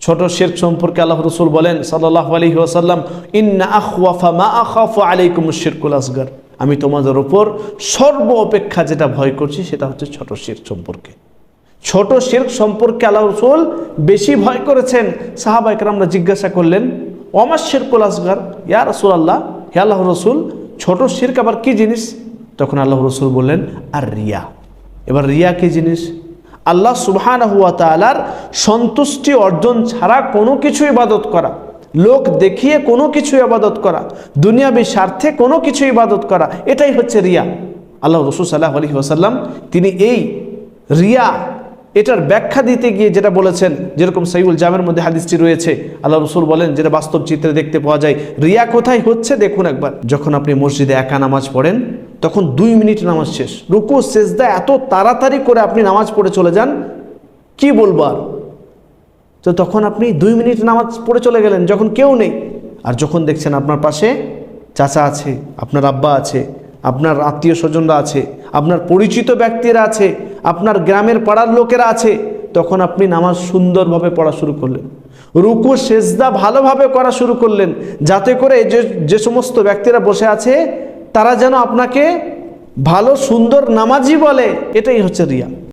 ছোট শেরক সম্পর্কে আল্লাহ রসুল বলেন সাল্লাহ ইন্না মা আলাইকুম আমি তোমাদের ওপর সর্ব অপেক্ষা যেটা ভয় করছি সেটা হচ্ছে ছোট শিরক সম্পর্কে। ছোট শিরক সম্পর্কে আল্লাহ রসুল বেশি ভয় করেছেন। সাহাবা একরামরা জিজ্ঞাসা করলেন অমার শিরকুল আসগার? ইয়া রসুল আল্লাহ হে আল্লাহ রসুল, ছোট শিরক আবার কি জিনিস? তখন আল্লাহ রসুল বললেন, আর রিয়া। এবার রিয়া কি জিনিস? আল্লাহ সুবহান হুয়া তালার সন্তুষ্টি অর্জন ছাড়া কোনো কিছু ইবাদত করা, লোক দেখিয়ে কোনো কিছু ইবাদত করা, দুনিয়াবী স্বার্থে কোনো কিছু ইবাদত করা, এটাই হচ্ছে রিয়া। আল্লাহ রসুল সাল্লাহ আলহি ওসাল্লাম তিনি এই রিয়া, এটার ব্যাখ্যা দিতে গিয়ে যেটা বলেছেন, যেরকম সাইউল জামের মধ্যে হাদিসটি রয়েছে আল্লাহ রসুল বলেন, যেটা বাস্তব চিত্রে দেখতে পাওয়া যায়, রিয়া কোথায় হচ্ছে দেখুন একবার। যখন আপনি মসজিদে একা নামাজ পড়েন তখন দুই মিনিট নামাজ শেষ। রুকু, সেজদা এত তাড়াতাড়ি করে আপনি নামাজ পড়ে চলে যান, কি বলব আর? তো তখন আপনি দুই মিনিট নামাজ পড়ে চলে গেলেন, যখন কেউ নেই। আর যখন দেখছেন আপনার পাশে চাচা আছে, আপনার আব্বা আছে, আপনার আত্মীয় স্বজনরা আছে, আপনার পরিচিত ব্যক্তিরা আছে, আপনার গ্রামের পাড়ার লোকেরা আছে, তখন আপনি নামাজ সুন্দরভাবে পড়া শুরু করলেন। রুকু, সেজদা ভালোভাবে করা শুরু করলেন, যাতে করে যে যে সমস্ত ব্যক্তিরা বসে আছে তারা যেন আপনাকে ভালো সুন্দর নামাজি বলে এটাই হচ্ছে রিয়া।